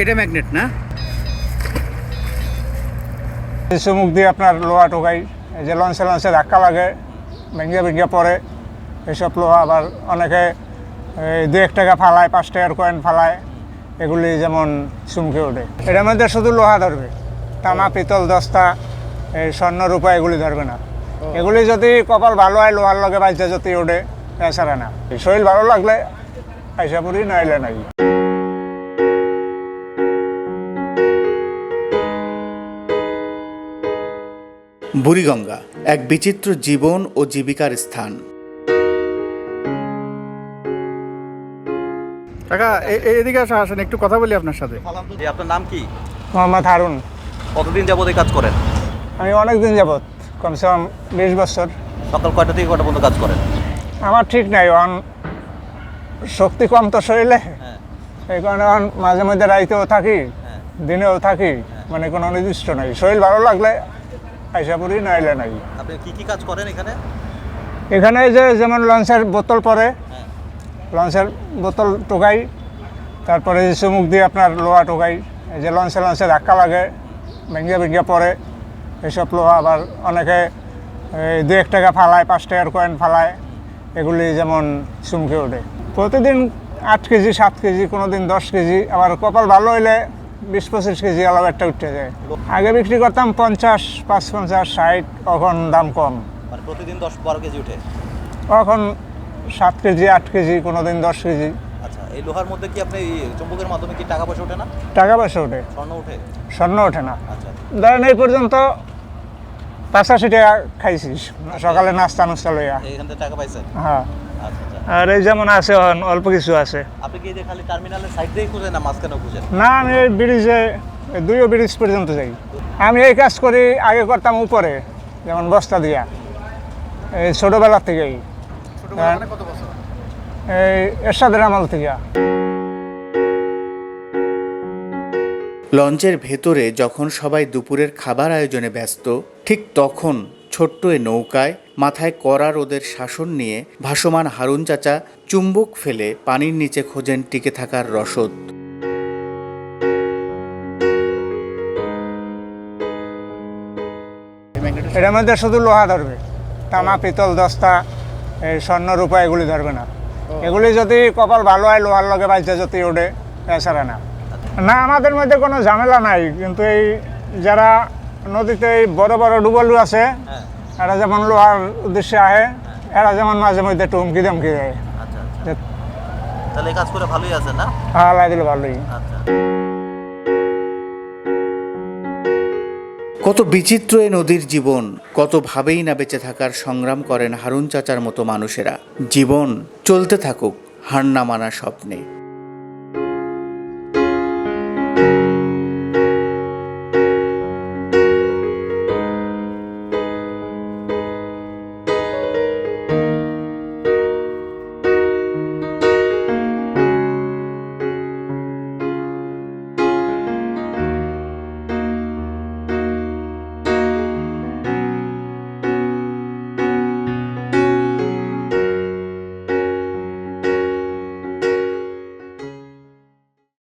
এটা ম্যাগনেট না? চুমুক দিয়ে আপনার লোহা টোকাই যে লঞ্চে লঞ্চে ধাক্কা লাগে ভেঙ্গে ভেঙ্গে পড়ে। এসব লোহা আবার অনেকে দু এক টাকা ফালায় পাঁচ টাকার কয়েন ফালায়। এগুলি যেমন চুমকে ওঠে। এটার মধ্যে শুধু লোহা ধরবে। তামা পিতল দস্তা এই স্বর্ণ রূপা এগুলি ধরবে না। এগুলি যদি কপাল ভালো হয় লোহার লগে বাইচে যদি ওঠে এছাড়া না। শরীর ভালো লাগলে আইসা পড়ি নাইলে নাই। বুড়িগঙ্গা এক বিচিত্র জীবন ও জীবিকার স্থান। কাকা এদিকে আসা আসেন একটু কথা বলি আপনার সাথে। জি আপনার নাম কি? মোহাম্মদ হারুন। কতদিন যাবত এই কাজ করেন? আমি অনেক দিন যাবৎ কমসে কম বিশ বছর। সকাল কয়টা থেকে কয়টা পর্যন্ত কাজ করেন? আমার ঠিক নাই অন শক্তি কম তো শরীরে। হ্যাঁ। এই কারণে অন মাঝে মধ্যে রাইতেও থাকি হ্যাঁ। দিনেও থাকি মানে কোনো নির্দিষ্ট নাই। শরীর ভালো লাগলে আইসা পড়ি নাইলে নাই। আপনি কি কি কাজ করেন এখানে? এখানে যে যেমন লঞ্চের বোতল পরে হ্যাঁ। লঞ্চের বোতল টোকাই তারপরে যে চুমুক দিয়ে আপনার লোহা টোকাই এই যে লঞ্চে লঞ্চে ধাক্কা লাগে ভেঙ্গে ভেঙ্গে পড়ে এসব লোহা আবার অনেকে এই দু এক টাকা ফালায় পাঁচ টাকার কয়েন ফালায় এগুলি যেমন চুমকে ওঠে। প্রতিদিন আট কেজি সাত কেজি কোনো দিন দশ কেজি আবার কপাল ভালো হইলে বিশ পঁচিশ কেজি আলাদা একটা উঠে যায়। আগে বিক্রি করতাম পঞ্চাশ পাঁচ পঞ্চাশ ষাট এখন দাম কম। মানে প্রতিদিন দশ বারো কেজি উঠে? এখন সাত কেজি আট কেজি কোনো দিন দশ কেজি। আচ্ছা এই লোহার মধ্যে কি আপনি চুম্বকের মাধ্যমে কি টাকা পয়সা ওঠে না? টাকা পয়সা ওঠে। স্বর্ণ ওঠে? স্বর্ণ ওঠে না। আচ্ছা। ধরেন এই পর্যন্ত পাঁচাশি টাকা খাইছি সকালে নাস্তা নাস্তা লইয়া। এইখান থেকে টাকা পাইছেন? হ্যাঁ। আচ্ছা আচ্ছা। আর এই যেমন আছে অন অল্প কিছু আছে। আপনি কি খালি টার্মিনালের সাইড দিয়েই খুঁজেন না মাঝখানেও খুঁজেন? না আমি এই ব্রিজে দুইও ব্রিজ পর্যন্ত যাই। আমি এই কাজ করি আগে করতাম উপরে যেমন বস্তা দিয়া। এই ছোটোবেলার থেকেই। কত বছর? এই এরশাদের আমল থেকে। লঞ্চের ভেতরে যখন সবাই দুপুরের খাবার আয়োজনে ব্যস্ত ঠিক তখন ছোট্ট এ নৌকায় মাথায় কড়া রোদের শাসন নিয়ে ভাসমান হারুন চাচা চুম্বক ফেলে পানির নিচে খোঁজেন টিকে থাকার রসদ। এটার মধ্যে শুধু লোহা ধরবে তামা পিতল দস্তা এই স্বর্ণ রূপা এগুলি ধরবে না। এগুলি যদি কপাল ভালো হয় লোহার লগে বাইচে যদি ওঠে এছাড়া না। না আমাদের মধ্যে কোনো ঝামেলা নাই কিন্তু এই যারা নদীতে এই বড় বড় ডুবলু আছে হ্যাঁ। এরা যেমন লোহার উদ্দেশ্যে আহে এরা যেমন মাঝে মধ্যে একটু হুমকি ধমকি দেয়। আচ্ছা আচ্ছা। তাহলে এই কাজ করে ভালোই আছেন না? হালাই দিলে ভালোই। আচ্ছা। কত বিচিত্র এ নদীর জীবন কত ভাবেই না বেঁচে থাকার সংগ্রাম করেন হারুন চাচার মতো মানুষেরা। জীবন চলতে থাকুক হার না মানা স্বপ্নে।